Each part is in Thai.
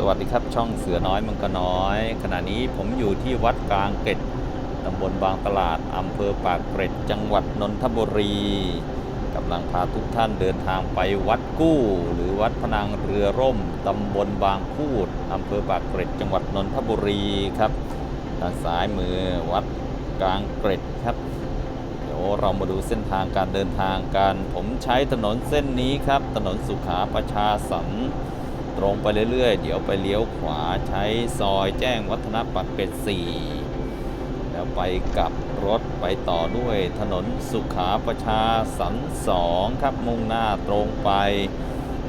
สวัสดีครับช่องเสือน้อยมังกรน้อย ขณะนี้ผมอยู่ที่วัดกลางเกร็ดตำบลบางตลาดอำเภอปากเกร็ด จังหวัดนนทบุรีกำลังพาทุกท่านเดินทางไปวัดกู้ หรือวัดพนังเรือร่มตำบลบางพูดอำเภอปากเกร็ด จังหวัดนนทบุรีครับด้านซ้ายมือวัดกลางเกร็ดครับเดี๋ยวเรามาดูเส้นทางการเดินทางกันผมใช้ถนนเส้นนี้ครับ ถนนสุขาประชาสรรค์ ตรงไปเรื่อยๆ เดี๋ยวไปเลี้ยวขวาใช้ซอยแจ้งวัฒนะปักเกร็ด4แล้วไปกลับรถไปต่อด้วยถนนสุขาประชาสรรค์2ครับมุ่งหน้าตรงไป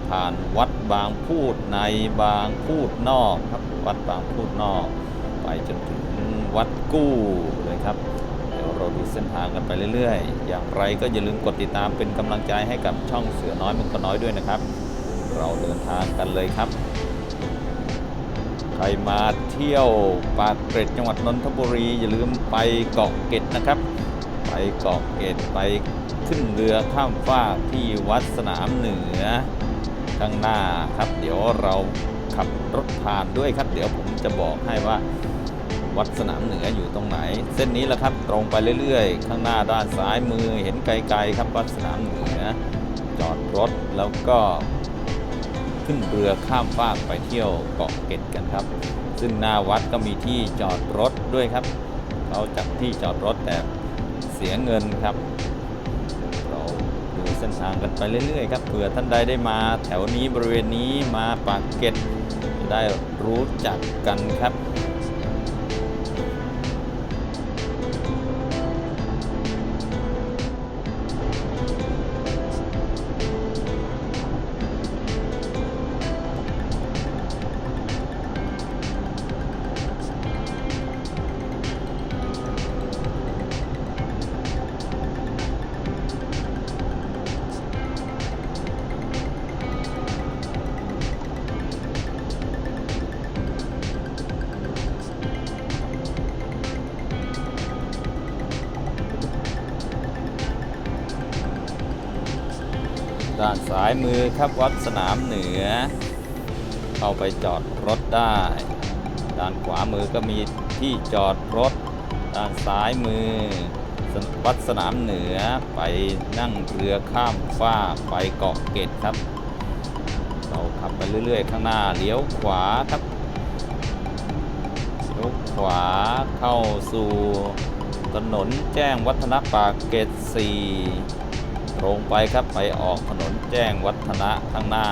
ผ่านวัดบางพูดในบางพูดนอกครับวัดบางพูดนอก ไปจนถึงวัดกู้เลยครับเดี๋ยวเราดูเส้นทางกันไปเรื่อยๆ อย่างไรก็อย่าลืมกดติดตามเป็นกำลังใจให้กับช่องเสือน้อยมันก็น้อยด้วยนะครับ เราเดินทางกันเลยครับ ใครมาเที่ยวปากเกร็ดจังหวัดนนทบุรี อย่าลืมไปเกาะเกร็ดนะครับ ไปเกาะเกร็ดไปขึ้นเรือข้ามฟากที่วัดสนามเหนือข้างหน้าครับ เดี๋ยวเราขับรถผ่านด้วยครับ เดี๋ยวผมจะบอกให้ว่าวัดสนามเหนืออยู่ตรงไหน เส้นนี้แหละครับตรงไปเรื่อยๆ ข้างหน้าด้านซ้ายมือเห็นไกลๆครับวัดสนามเหนือ จอดรถแล้วก็ ขึ้นเรือข้ามฟากไปเที่ยวเกาะเกร็ดกันครับ ซึ่งหน้าวัดก็มีที่จอดรถด้วยครับเขาจัดที่จอดรถแต่เสียเงินครับ เราดูเส้นทางกันไปเรื่อยๆครับเผื่อท่านใดได้มาแถวนี้บริเวณนี้มาปากเกร็ดจะได้รู้จักกันครับ ด้านซ้ายมือครับวัดสนามเหนือ เข้าไปจอดรถได้ ด้านขวามือก็มีที่จอดรถ ด้านซ้ายมือ วัดสนามเหนือไปนั่งเรือข้ามฟ้าไปเกาะเกร็ดครับ เราขับไปเรื่อยๆ ข้างหน้าเลี้ยวขวาครับเลี้ยวขวาเข้าสู่ถนนแจ้งวัฒนะปากเกร็ด4 ตรงไปครับไปออกถนนแจ้งวัฒนะข้างหน้า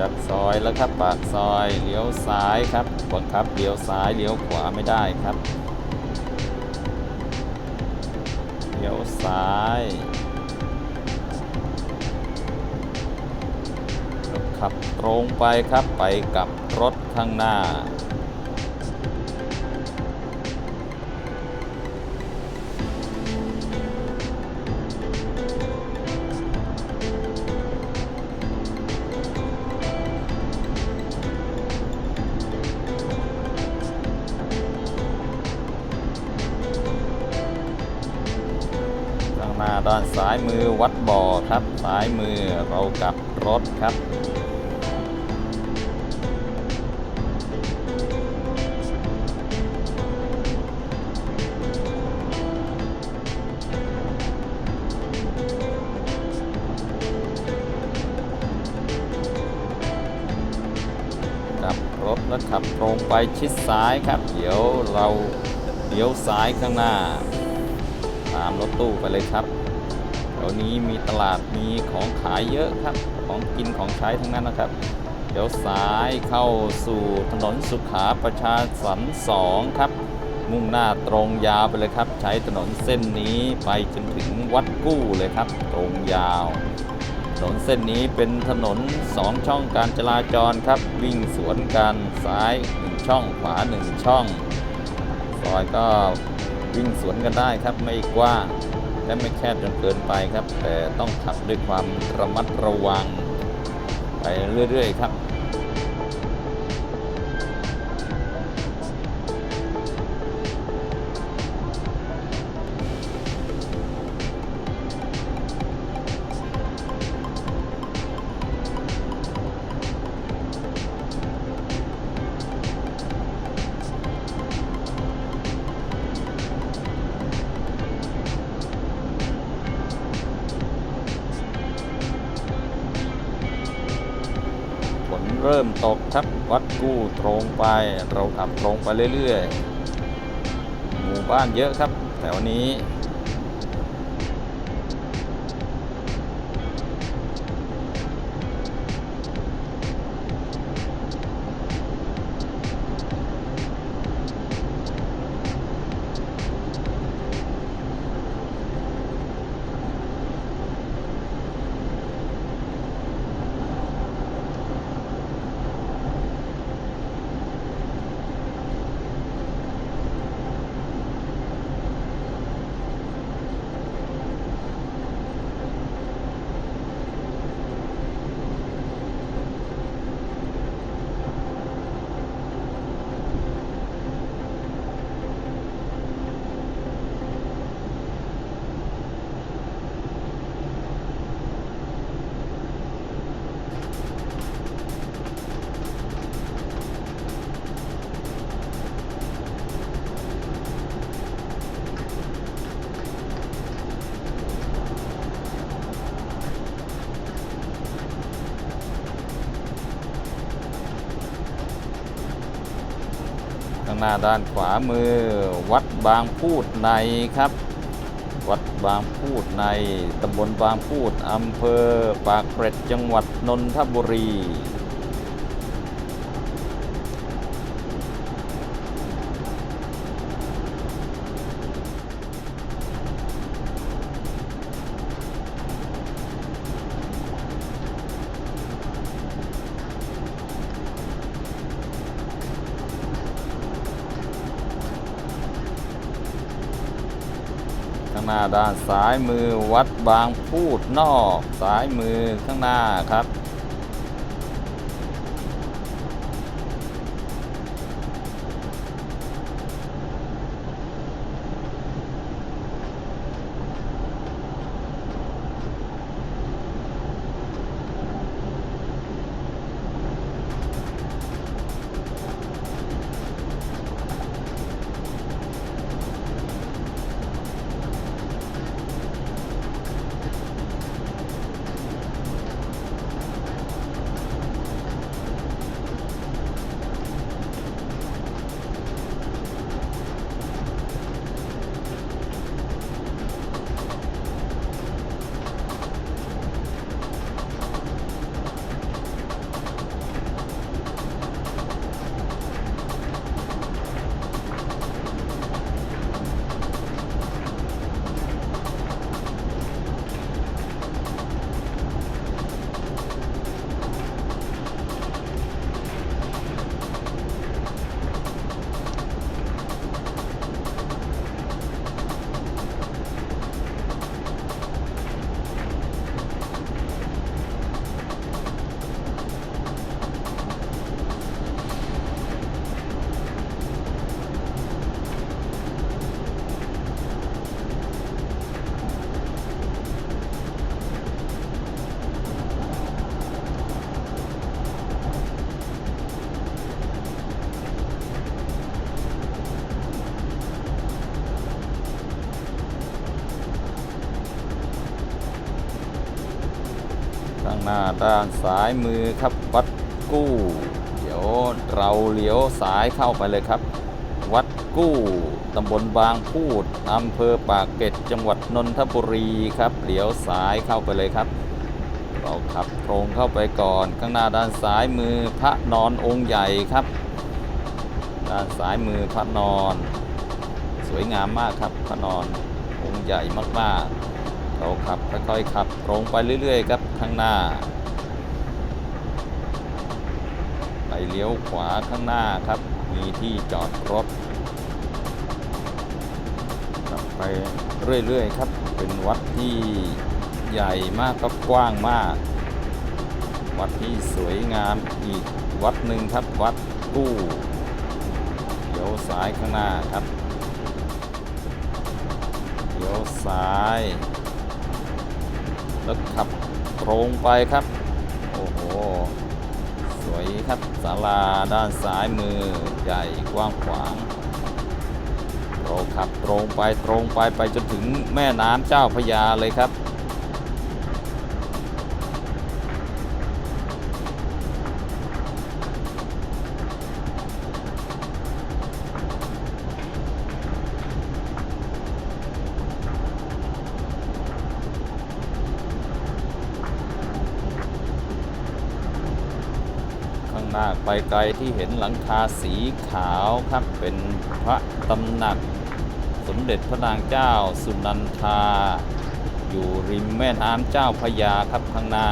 จากซอยแล้วครับปากซอยเลี้ยวซ้ายครับบังคับเลี้ยวซ้ายเลี้ยวขวาไม่ได้ครับเลี้ยวซ้ายขับตรงไปครับไปกับรถข้างหน้า วัดบ่อครับซ้ายมือเรากลับรถครับรถแล้วขับตรงไปชิดซ้ายครับ เดี๋ยวเราเลี้ยวซ้ายข้างหน้า ตามามรถตู้ไปเลยครับ แถวนี้มีตลาดมีของขายเยอะครับ ของกินของใช้ทั้งนั้นนะครับ เดี๋ยวซ้ายเข้าสู่ถนนสุขาประชาสรรค์2ครับ มุ่งหน้าตรงยาวไปเลยครับ ใช้ถนนเส้นนี้ไปจนถึงวัดกู้เลยครับ ตรงยาวถนนเส้นนี้เป็นถนน 2 ช่องการจราจรครับ วิ่งสวนกันซ้าย 1 ช่องขวา 1 ช่องซอยก็วิ่งสวนกันได้ครับไม่กว้าง และไม่แคบจนเกินไปครับ แต่ต้องขับด้วยความระมัดระวัง ไปเรื่อยๆครับ เริ่มตกครับวัดกู้ตรงไป เราขับตรงไปเรื่อยๆ หมู่บ้านเยอะครับแถวนี้ หน้าด้านขวามือ วัดบางพูดในครับ วัดบางพูดในตำบลบางพูดอำเภอปากเกร็ดจังหวัดนนทบุรีางหน้าด้านซ้ายมือวัดบางพูดนอก ซ้ายมือข้างหน้าครับ น้าด้านซ้ายมือครับวัดกู้ เดี๋ยวเราเลี้ยวซ้ายเข้าไปเลยครับ วัดกู้ตำบลบางพูดอำเภอปากเกร็ดจังหวัดนนทบุรีครับเลี้ยวซ้ายเข้าไปเลยครับ เราขับตรงเข้าไปก่อนข้างหน้าด้านซ้ายมือพระนอนองค์ใหญ่ครับ ด้านซ้ายมือพระนอน สวยงามมากครับพระนอนองค์ใหญ่มากๆ เราขับค่อยๆขับตรงไปเรื่อยๆครับข้างหน้า ไปเลี้ยวขวาข้างหน้าครับ มีที่จอดรถขับไปเรื่อยๆครับ เป็นวัดที่ใหญ่มากครับกว้างมาก วัดที่สวยงามอีกวัดหนึ่งครับวัดกู้เลี้ยวซ้ายข้างหน้าครับเลี้ยวซ้าย แล้วขับตรงไปครับ โอ้โห สวยครับศาลาด้านซ้ายมือใหญ่กว้างขวาง เราขับตรงไปตรงไปไปจนถึงแม่น้ำเจ้าพยาเลยครับ ไปไกลที่เห็นหลังคาสีขาวครับ เป็นพระตำหนัก สมเด็จพระนางเจ้าสุนันทา อยู่ริมแม่น้ำเจ้าพระยาครับข้างหน้า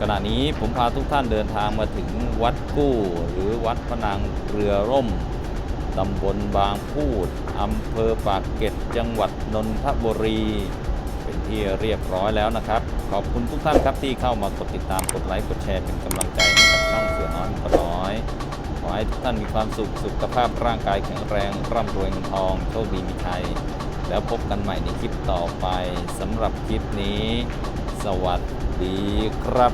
ขณะนี้ผมพาทุกท่านเดินทางมาถึงวัดกู้ หรือวัดพระนางเรือร่มตำบลบางพูดอำเภอปากเกร็ดจังหวัดนนทบุรี เป็นที่เรียบร้อยแล้วนะครับ ขอบคุณทุกท่านครับที่เข้ามากดติดตามกดไลค์กดแชร์เป็นกำลังใจให้กับช่องเสือน้อยก็น้อยขอให้ทุกท่านมีความสุขสุขภาพร่างกายแข็งแรงร่ำรวยเงินทองโชคดีมีชัยแล้วพบกันใหม่ในคลิปต่อไปสำหรับคลิปนี้ สวัสดีครับ